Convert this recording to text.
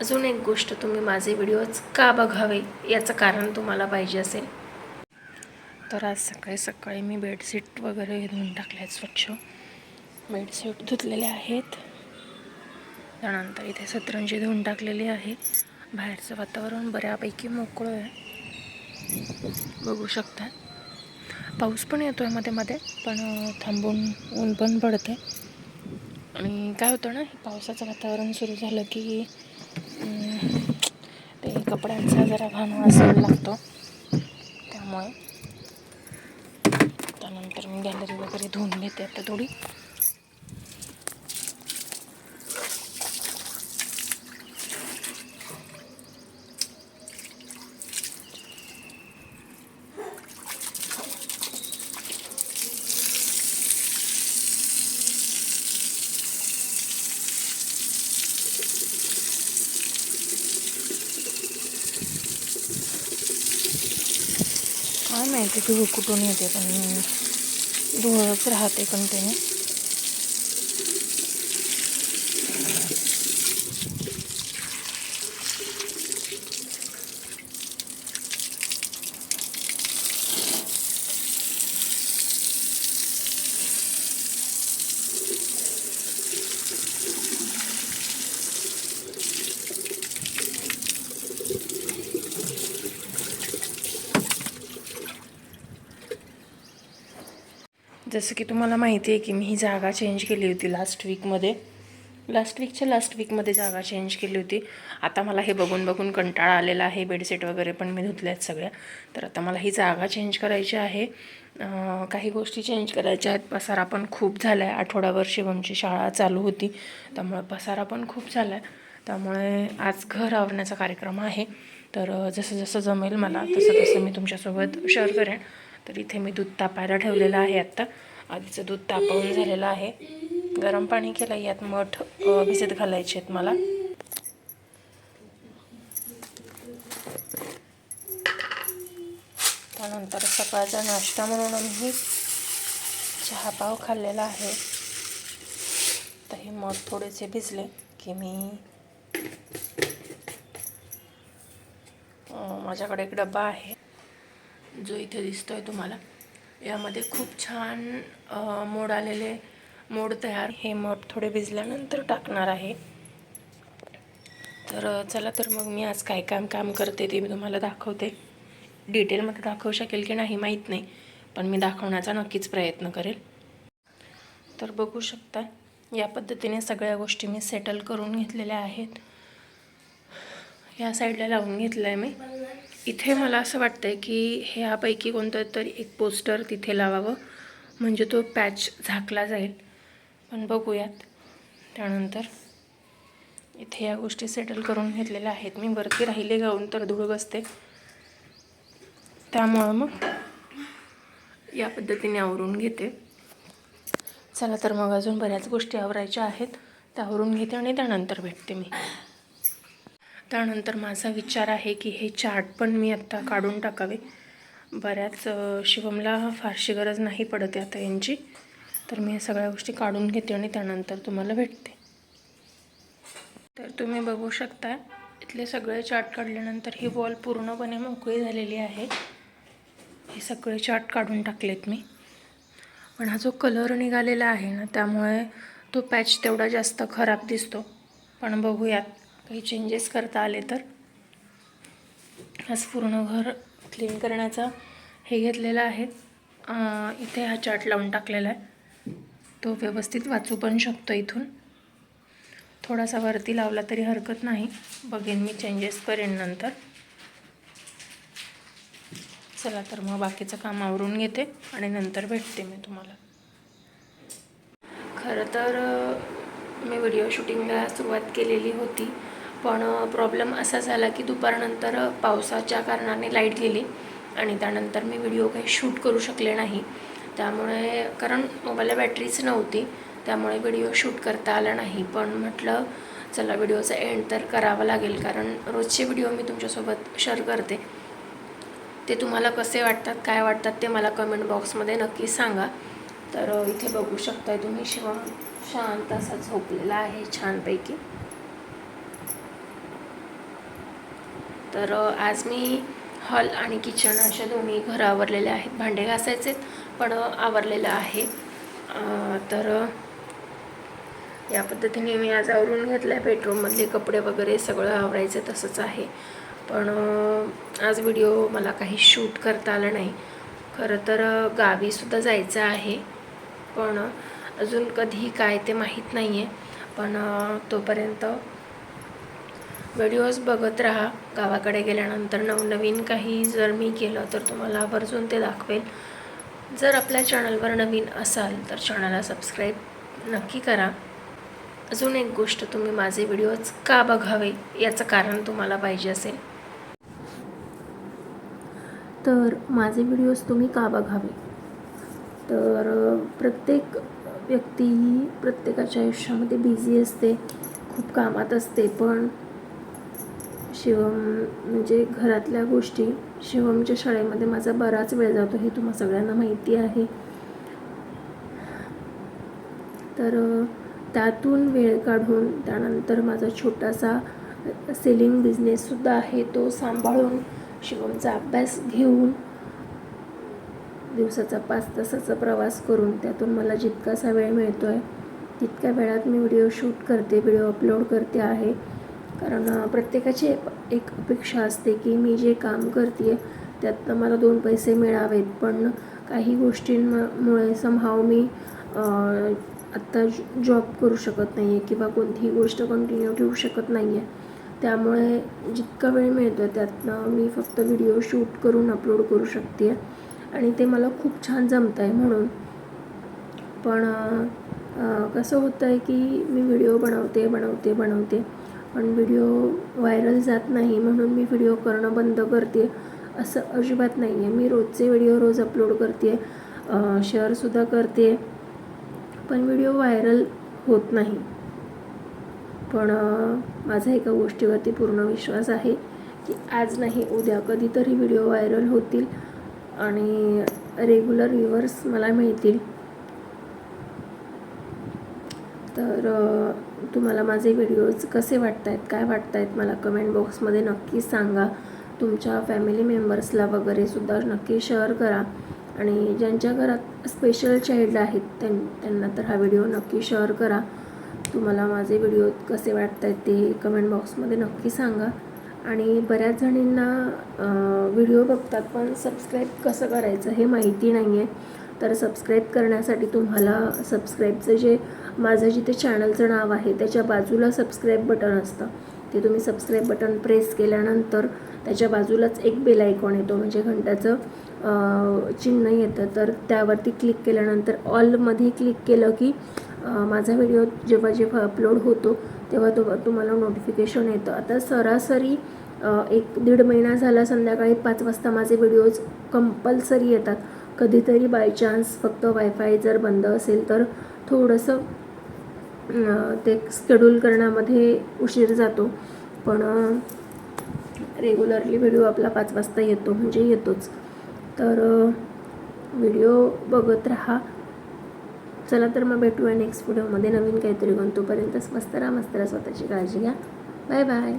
अजून एक गोष्ट तुम्ही माझे व्हिडिओज का बघावे? याचं कारण तुम्हाला पाहिजे असेल. तर आज सकाळी सकाळी मी बेडशीट वगैरे धुवून टाकले आहेत स्वच्छ. बेडशीट धुतलेले आहेत. त्यानंतर इथे सतरंजी धुवून टाकलेली आहे. बाहेरचं वातावरण बऱ्यापैकी मोकळं आहे. बघू शकता. पाऊस पण येतो आहे मध्ये मध्ये पण थांबून ऊन पण पडते आणि काय होतं ना हे पावसाचं वातावरण सुरू झालं की कपड्यांचा जरा घाण वास लागतो. त्यामुळे त्यानंतर मी गॅलरी वगैरे धुवून घेते आता थोडी काय माहिती धूळ कुठून येते पण धुळच राहते कंटिन्यू जसं की तुम्हाला माहिती आहे की मी ही जागा चेंज केली होती लास्ट वीकमध्ये लास्ट वीकच्या लास्ट वीकमध्ये जागा चेंज केली होती. आता मला हे बघून बघून कंटाळा आलेला आहे बेडशीट वगैरे पण मी धुतल्या आहेत सगळ्या. तर आता मला ही जागा चेंज करायची आहे. काही गोष्टी चेंज करायच्या आहेत. पसारा पण खूप झाला आहे आठवड्यावर शिवमची शाळा चालू होती. त्यामुळे पसारा पण खूप झाला आहे त्यामुळे आज घर आवरण्याचा कार्यक्रम आहे. तर जसं जसं जमेल मला तसं तसं मी तुमच्यासोबत शेअर करेन. तर इथे मी दूध तापायला ठेवलेलं आहे आत्ता आधीचं दूध तापवून झालेलं आहे. गरम पाणी केलं यात मठ भिजत घालायचे आहेत मला. त्यानंतर सकाळचा नाश्ता म्हणून आम्ही चहा पाव खाल्लेला आहे. तर हे मठ थोडेसे भिजले की मी माझ्याकडे एक डबा आहे. जो इथे दिसतोय तुम्हाला. यामध्ये खूप छान मोड आलेले मोड तयार. हे मोड थोडे भिजल्यानंतर टाकणार आहे. तर चला तर मग मी आज काय काम काम करते ते मी तुम्हाला दाखवते. डिटेलमध्ये दाखवू शकेल की नाही माहीत नाही पण मी दाखवण्याचा नक्कीच प्रयत्न करेल. तर बघू शकता या पद्धतीने सगळ्या गोष्टी मी सेटल करून घेतलेल्या आहेत. या साईडला लावून घेतलं आहे मी. इथे मला असं वाटतं आहे की ह्यापैकी कोणतं तरी एक पोस्टर तिथे लावावं. म्हणजे तो पॅच झाकला जाईल. पण बघूयात. त्यानंतर इथे या गोष्टी सेटल करून घेतलेल्या आहेत. मी वरती राहिले गाऊन तर धूळ बसते. त्यामुळं मग या पद्धतीने आवरून घेते. चला तर मग अजून बऱ्याच गोष्टी आवरायच्या आहेत. त्या आवरून घेते आणि त्यानंतर भेटते मी. त्यानंतर माझा विचार आहे की हे चार्ट पण मी आत्ता काढून टाकावे. बऱ्याच शिवमला फारशी गरज नाही पडते आता यांची तर मी या सगळ्या गोष्टी काढून घेते आणि त्यानंतर तुम्हाला भेटते. तर तुम्ही बघू शकता इथले सगळे चार्ट काढल्यानंतर ही वॉल पूर्णपणे मोकळी झालेली आहे. हे सगळे चार्ट काढून टाकलेत मी. पण हा जो कलर निघालेला आहे ना त्यामुळे तो पॅच तेवढा जास्त खराब दिसतो. पण बघूयात. काही चेंजेस करता आले तर? आज पूर्ण घर क्लीन करण्याचा हे घेतलेलं आहे. इथे हा चार्ट लावून टाकलेला आहे. तो व्यवस्थित वाचू पण शकतो इथून. थोडासा वरती लावला तरी हरकत नाही. बघेन मी चेंजेस करेन नंतर. चला तर मग बाकीचं काम आवरून घेते आणि नंतर भेटते मी तुम्हाला. खरं तर मी व्हिडिओ शूटिंगला सुरुवात केलेली होती. पण प्रॉब्लेम असा झाला की दुपारनंतर पावसाच्या कारणाने लाइट गेली आणि त्यानंतर मी व्हिडिओ काही शूट करू शकले नाही. त्यामुळे कारण मोबाईलला बॅटरीच नव्हती त्यामुळे व्हिडिओ शूट करता आला नाही. पण म्हटलं चला व्हिडिओचा एंड तर करावा लागेल कारण रोजचे व्हिडिओ मी तुमच्यासोबत शेअर करते. ते तुम्हाला कसे वाटतात काय वाटतात ते मला कमेंट बॉक्समध्ये नक्की सांगा. तर इथे बघू शकताय तुम्ही शिवम शांत असा झोपलेला आहे छानपैकी. तर आज मी हॉल आणि किचन अशा दोन्ही घरं आवरलेले आहेत. भांडे घासायचे पण आवरलेलं आहे. तर या पद्धतीने मी आज आवरून घेतलं आहे बेडरूममधले कपडे वगैरे सगळं आवरायचं तसंच आहे. पण आज व्हिडिओ मला काही शूट करता आला नाही. खरं तर गावीसुद्धा जायचं आहे. पण अजून कधी काय ते माहीत नाही आहे पण तोपर्यंत व्हिडिओज बघत राहा. गावाकडे गेल्यानंतर नवनवीन काही जर मी केलं तर तुम्हाला आवर्जून ते दाखवेल. जर आपल्या चॅनलवर नवीन असाल तर चॅनलला सबस्क्राईब नक्की करा. अजून एक गोष्ट तुम्ही माझे व्हिडिओज का बघावे याचं कारण तुम्हाला पाहिजे असेल. तर माझे व्हिडिओज तुम्ही का बघावे? तर प्रत्येक व्यक्ती ही प्रत्येकाच्या आयुष्यामध्ये बिझी असते खूप कामात असते पण शिवम म्हणजे घरातल्या गोष्टी शिवमच्या शाळेमध्ये माझा बराच वेळ जातो हे तुम्हा सगळ्यांना माहिती आहे. तर त्यातून वेळ काढून त्यानंतर माझा छोटासा सेलिंग बिझनेससुद्धा आहे तो सांभाळून शिवमचा अभ्यास घेऊन दिवसाचा पाच तासाचा प्रवास करून त्यातून मला जितकासा वेळ मिळतो आहे तितक्या वेळात मी व्हिडिओ शूट करते व्हिडिओ अपलोड करते आहे. कारण प्रत्येकाची एक- अपेक्षा असते की मी जे काम करते त्यातनं मला दोन पैसे मिळावेत. पण काही गोष्टींमुळे समहाव मी आत्ता जॉब करू शकत नाही आहे किंवा कोणतीही गोष्ट कंटिन्यू ठेवू शकत नाही आहे त्यामुळे जितका वेळ मिळतो आहे त्यातनं मी फक्त व्हिडिओ शूट करून अपलोड करू शकते आणि ते मला खूप छान जमतं आहे म्हणून. पण कसं होतं आहे की मी व्हिडिओ बनवते बनवते बनवते. पण व्हिडिओ व्हायरल जात नाही म्हणून मी व्हिडिओ करणं बंद करते. असं अजिबात नाही आहे मी रोजचे व्हिडिओ रोज अपलोड करते. शेअरसुद्धा करते. पण व्हिडिओ व्हायरल होत नाही. पण माझा एका गोष्टीवरती पूर्ण विश्वास आहे की आज नाही उद्या कधीतरी व्हिडिओ व्हायरल होतील आणि रेग्युलर व्ह्युअर्स मला मिळतील. तर तुम्हाला माझे व्हिडिओज कसे वाटत आहेत काय वाटत आहेत मला कमेंट बॉक्समध्ये नक्की सांगा. तुमच्या फॅमिली मेंबर्सला वगैरे सुद्धा नक्की शेअर करा. आणि ज्यांच्या घरात स्पेशल चाइल्ड आहेत त्यां त्यांना तर हा व्हिडिओ नक्की शेअर करा. तुम्हाला माझे व्हिडिओ कसे वाटत आहेत ते कमेंट बॉक्समध्ये नक्की सांगा. आणि बऱ्याच जणींना व्हिडिओ बघतात पण सबस्क्राईब कसं करायचं हे माहिती नाही आहे तर सबस्क्राईब करण्यासाठी तुम्हाला सबस्क्राईबचं जे माझं जिथे चॅनलचं नाव आहे त्याच्या बाजूला सबस्क्राईब बटन असतं. ते तुम्ही सबस्क्राईब बटन प्रेस केल्यानंतर त्याच्या बाजूलाच एक बेल आयकॉन येतो. म्हणजे घंट्याचं चिन्ह येतं. तर त्यावरती क्लिक केल्यानंतर ऑलमध्ये क्लिक केलं की माझा व्हिडिओ जेव्हा जेव्हा अपलोड होतो तेव्हा तो तुम्हाला नोटिफिकेशन येतं. आता सरासरी एक दीड महिना झाला संध्याकाळी पाच वाजता माझे व्हिडिओज कंपल्सरी येतात. कधीतरी बाय चान्स फक्त वायफाय जर बंद असेल तर थोडंसं ते स्केड्यूल करण्यामध्ये उशीर जातो. पण रेग्युलरली व्हिडिओ आपला पाच वाजता येतो म्हणजे येतोच. तर व्हिडिओ बघत राहा. चला तर मग भेटूया नेक्स्ट व्हिडिओमध्ये नवीन काहीतरी घेऊन तोपर्यंत मस्त राहा मस्त राहा स्वतःची काळजी घ्या. Bye bye